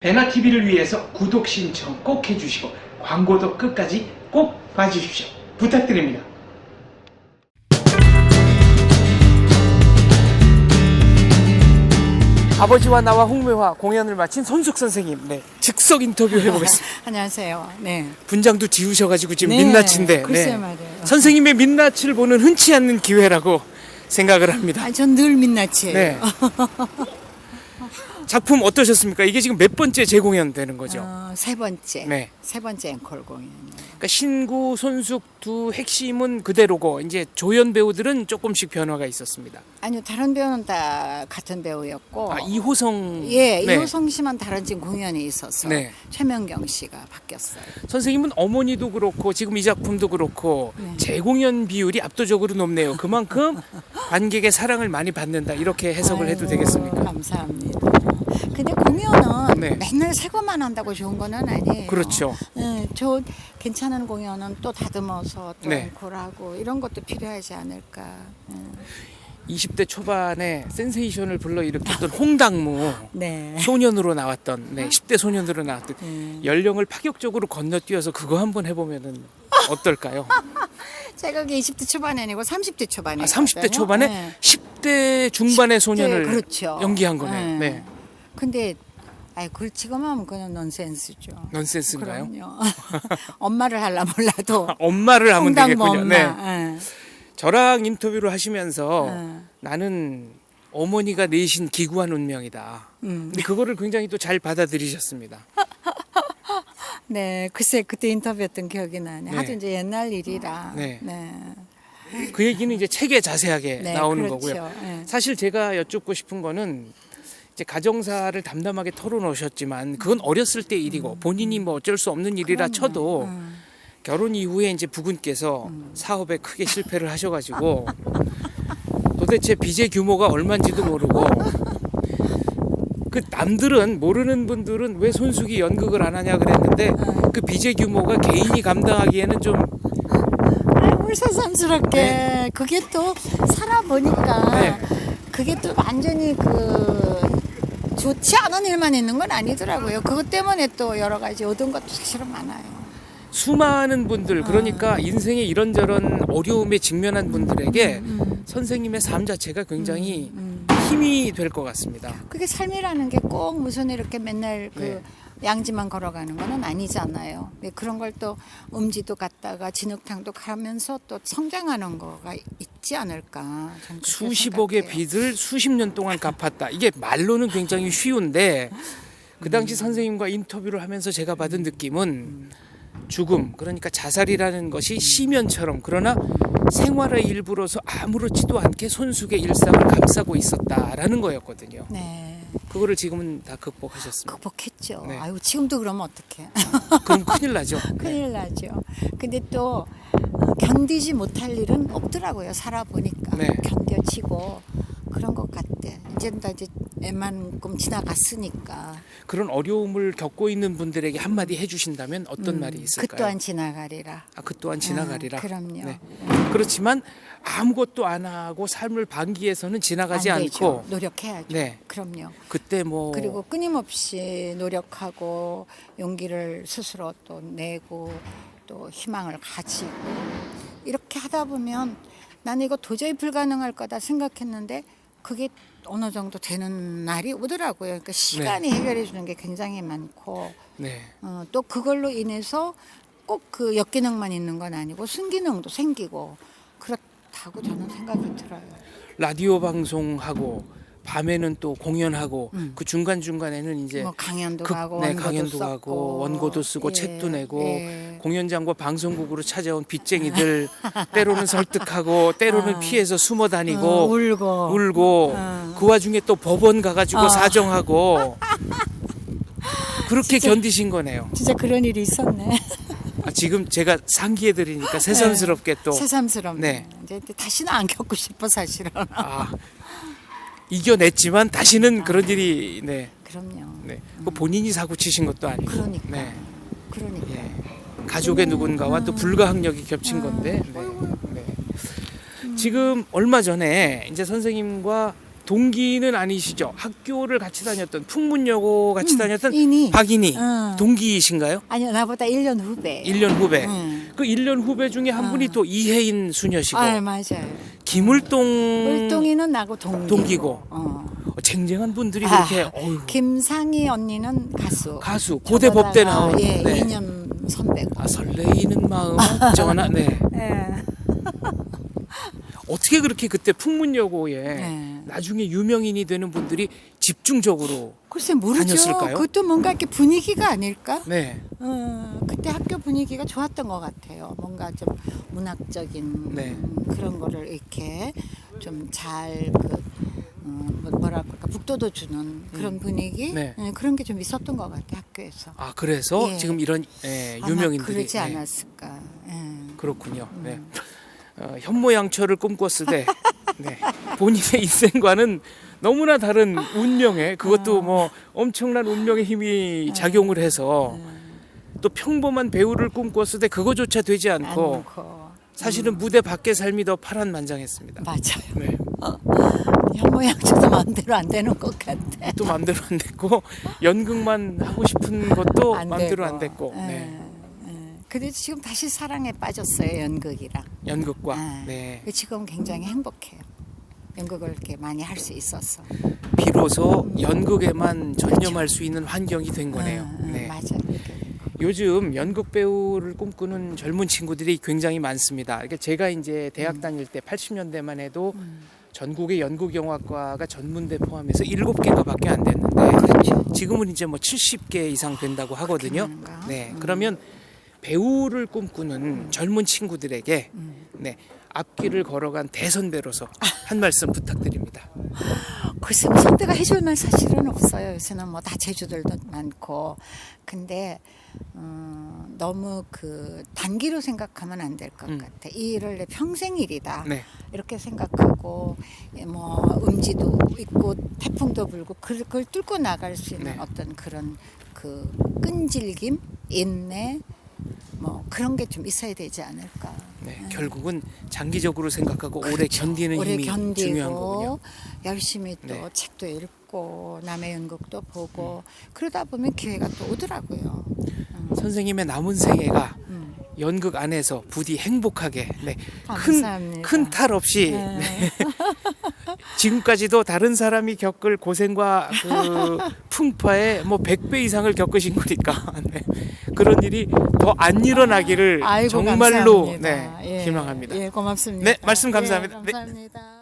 베나TV를 위해서 구독 신청 꼭 해주시고 광고도 끝까지 꼭 봐주십시오. 부탁드립니다. 아버지와 나와 홍매화 공연을 마친 손숙 선생님, 네, 즉석 인터뷰 해보겠습니다. 안녕하세요. 네. 분장도 지우셔가지고 지금 네, 민낯인데, 글쎄 말이에요. 선생님의 민낯을 보는 흔치 않는 기회라고 생각을 합니다. 아, 전 늘 민낯이에요. 네. 작품 어떠셨습니까? 이게 지금 몇 번째 재공연 되는 거죠? 어, 세 번째. 네. 세 번째 앵콜 공연이에요. 그러니까 신구, 손숙 두 핵심은 그대로고 이제 조연 배우들은 조금씩 변화가 있었습니다. 아니요, 다른 배우는 다 같은 배우였고. 아 이호성 예, 네. 이호성 씨만 다른 지금 공연이 있어서 네. 최명경 씨가 바뀌었어요. 선생님은 어머니도 그렇고 지금 이 작품도 그렇고 네. 재공연 비율이 압도적으로 높네요. 그만큼 관객의 사랑을 많이 받는다 이렇게 해석을 해도 아유, 되겠습니까? 감사합니다. 근데 공연은 네. 맨날 새 것만 한다고 좋은 거는 아니에요. 그렇죠. 예, 저 괜찮은 공연은 또 다듬어서 또 네. 앵콜하고 이런 것도 필요하지 않을까. 예. 20대 초반에 센세이션을 불러일으켰던 홍당무 네. 소년으로 나왔던 네, 10대 소년으로 나왔던 음. 연령을 파격적으로 건너뛰어서 그거 한번 해보면은 어떨까요? 제가 그게 20대 초반이 아니고 30대 초반에. 아, 30대 초반에 10대 중반의 소년을 그렇죠. 연기한 거네. 네. 네. 근데 아이 하면 그냥 넌센스죠. 넌센스인가요? 그럼요. 엄마를 할라 몰라도 아, 엄마를 하면 홍당무 되겠군요. 엄마. 네. 예. 저랑 인터뷰를 하시면서 네. 나는 어머니가 내신 기구한 운명이다. 음. 근데 그거를 굉장히 또 잘 받아들이셨습니다. 네, 글쎄 그때 인터뷰했던 기억이 나네. 네. 하도 이제 옛날 일이라. 네. 네. 그 얘기는 이제 책에 자세하게 네, 나오는 그렇죠. 거고요. 네. 사실 제가 여쭙고 싶은 거는 이제 가정사를 담담하게 털어놓으셨지만 그건 어렸을 때 일이고 본인이 뭐 어쩔 수 없는 일이라 음. 쳐도 음. 결혼 이후에 이제 부군께서 사업에 크게 실패를 하셔가지고 도대체 빚의 규모가 얼마인지도 모르고 그 남들은 모르는 분들은 왜 손숙이 연극을 안 하냐 그랬는데 그 빚의 규모가 개인이 감당하기에는 좀 아이고 새삼스럽게 그게 또 살아보니까 네. 그게 또 완전히 그 좋지 않은 일만 있는 건 아니더라고요. 그것 때문에 또 여러 가지 얻은 것도 사실은 많아요. 수많은 분들 그러니까 인생에 이런저런 어려움에 직면한 분들에게 음, 선생님의 삶 자체가 굉장히 음. 힘이 될 것 같습니다. 그게 삶이라는 게 꼭 무슨 이렇게 맨날 그 네. 양지만 걸어가는 거는 아니잖아요. 네, 그런 걸 또 음지도 갔다가 진흙탕도 가면서 또 성장하는 거가 있지 않을까. 수십억의 생각해요. 빚을 수십 년 동안 갚았다. 이게 말로는 굉장히 쉬운데 그 당시 선생님과 인터뷰를 하면서 제가 받은 느낌은 죽음 그러니까 자살이라는 것이 시면처럼 그러나 생활의 일부로서 아무렇지도 않게 손숙의 일상을 감싸고 있었다라는 거였거든요. 네, 그거를 지금은 다 극복하셨습니다. 극복했죠. 네. 아유 지금도 그러면 어떡해. 그럼 큰일 나죠. 네. 큰일 나죠. 근데 또 어, 견디지 못할 일은 없더라고요. 살아보니까 네. 견뎌지고 그런 것 같대. 이제 다 이제 애만큼 지나갔으니까. 그런 어려움을 겪고 있는 분들에게 한마디 해주신다면 어떤 말이 그 있을까요? 또한 지나가리라. 아, 그 또한 지나가리라. 아, 그럼요. 네. 그렇지만 아무것도 안 하고 삶을 반기해서는 지나가지 안 되죠. 않고 노력해야죠. 네. 그럼요. 그때 뭐 그리고 끊임없이 노력하고 용기를 스스로 또 내고 또 희망을 가지고 이렇게 하다 보면 나는 이거 도저히 불가능할 거다 생각했는데 그게 어느 정도 되는 날이 오더라고요. 그러니까 시간이 해결해 주는 게 굉장히 많고 네. 어, 또 그걸로 인해서 꼭 그 역기능만 있는 건 아니고 순기능도 생기고 그렇다고 저는 생각이 들어요. 라디오 방송하고 밤에는 또 공연하고 그 중간 중간에는 이제 뭐 강연도 극- 가고 네, 원고도 강연도 가고 원고도 쓰고 예, 책도 내고 예. 공연장과 방송국으로 찾아온 빚쟁이들 때로는 설득하고 때로는 아. 피해서 숨어 다니고 어, 울고 울고 어. 그 와중에 또 법원 가가지고 어. 사정하고 그렇게 진짜. 견디신 거네요. 진짜 그런 일이 있었네. 아, 지금 제가 상기해 드리니까 새삼스럽게 또 새삼스럽네. 네. 이제 다시는 안 겪고 싶어 사실은. 아, 이겨냈지만 다시는 그런 일이 네, 그럼요. 네. 그 본인이 사고 치신 것도 아니고 그러니까. 네, 그러니까. 예. 가족의 누군가와 또 불가항력이 겹친 건데 네, 네. 지금 얼마 전에 이제 선생님과 동기는 아니시죠? 학교를 같이 다녔던 풍문여고 같이 다녔던 이니. 박인희 응. 동기이신가요? 아니요, 나보다 1년 후배. 1년 후배. 응. 그 1년 후배 중에 한 아. 분이 또 이혜인 수녀시고 아, 맞아요. 김을동 물동이는 나고 동기고. 동기고. 어. 어, 쟁쟁한 분들이 아, 그렇게 어휴, 김상희 언니는 가수. 가수 고대 법대 나온 예, 네. 2년 선배고. 아 설레이는 마음 전화 네 예. 어떻게 그렇게 그때 풍문여고에 네. 나중에 유명인이 되는 분들이 집중적으로 글쎄 모르죠. 다녔을까요? 그것도 뭔가 이렇게 분위기가 아닐까? 네 어, 그때 학교 분위기가 좋았던 것 같아요. 뭔가 좀 문학적인 네. 음, 그런 거를 이렇게 좀잘 그, 어, 뭐- 뭐라 그럴까 북돋워 주는 그런 분위기 네. 예, 그런 게 좀 있었던 것 같아요 학교에서. 아 그래서 예. 지금 이런 예, 유명인들이 그러지 네, 않았을까. 예. 그렇군요. 네. 어, 현모양처를 꿈꿨으되 네. 본인의 인생과는 너무나 다른 운명에 그것도 뭐 엄청난 운명의 힘이 작용을 해서 또 평범한 배우를 꿈꿨을 때 그거조차 되지 않고 않고 사실은 무대 밖의 삶이 더 파란만장했습니다. 맞아요. 네. 현모양처도 마음대로 안 되는 것 같아. 또 마음대로 안 됐고 연극만 하고 싶은 것도 안 마음대로 되고. 안 됐고 예, 네. 예. 그래도 지금 다시 사랑에 빠졌어요 연극이랑. 연극과 아, 네. 지금 굉장히 행복해요. 연극을 이렇게 많이 할 수 있어서. 비로소 연극에만 전념할 수 있는 환경이 된 거네요. 음, 음, 네. 맞아요. 요즘 연극 배우를 꿈꾸는 젊은 친구들이 굉장히 많습니다. 그러니까 제가 이제 대학 음. 다닐 때 80년대만 해도 전국의 연극 영화과가 전문대 포함해서 7개가밖에 안 됐는데 그렇죠. 지금은 이제 뭐 70개 이상 된다고 하거든요. 많은가? 네. 음. 그러면 배우를 꿈꾸는 젊은 친구들에게 음. 네. 앞길을 걸어간 대선배로서 한 말씀 부탁드립니다. 글쎄 뭐 선배가 해줄 말 사실은 없어요. 요새는 뭐 다 제주들도 많고. 근데 어, 너무 그 단기로 생각하면 안 될 것 음. 같아. 이 일을 내 평생 일이다. 네. 이렇게 생각하고 예, 뭐 음지도 있고 태풍도 불고 그- 그걸 뚫고 나갈 수 있는 네. 어떤 그런 그 끈질김, 인내 뭐 그런 게 좀 있어야 되지 않을까. 네. 결국은 장기적으로 생각하고 오래 견디는 음. 오래 힘이 중요한 거군요. 견디고 열심히 또 네. 책도 읽고 남의 연극도 보고 그러다 보면 기회가 또 오더라고요. 음. 선생님의 남은 생애가 음. 연극 안에서 부디 행복하게 네. 감사합니다. 큰탈 없이 네. 네. 지금까지도 다른 사람이 겪을 고생과 그 풍파에 뭐 100배 이상을 겪으신 거니까 네. 그런 일이 더 안 일어나기를 아이고, 정말로 감사합니다. 네, 예, 희망합니다. 예, 고맙습니다. 네, 말씀 감사합니다. 예, 네. 감사합니다.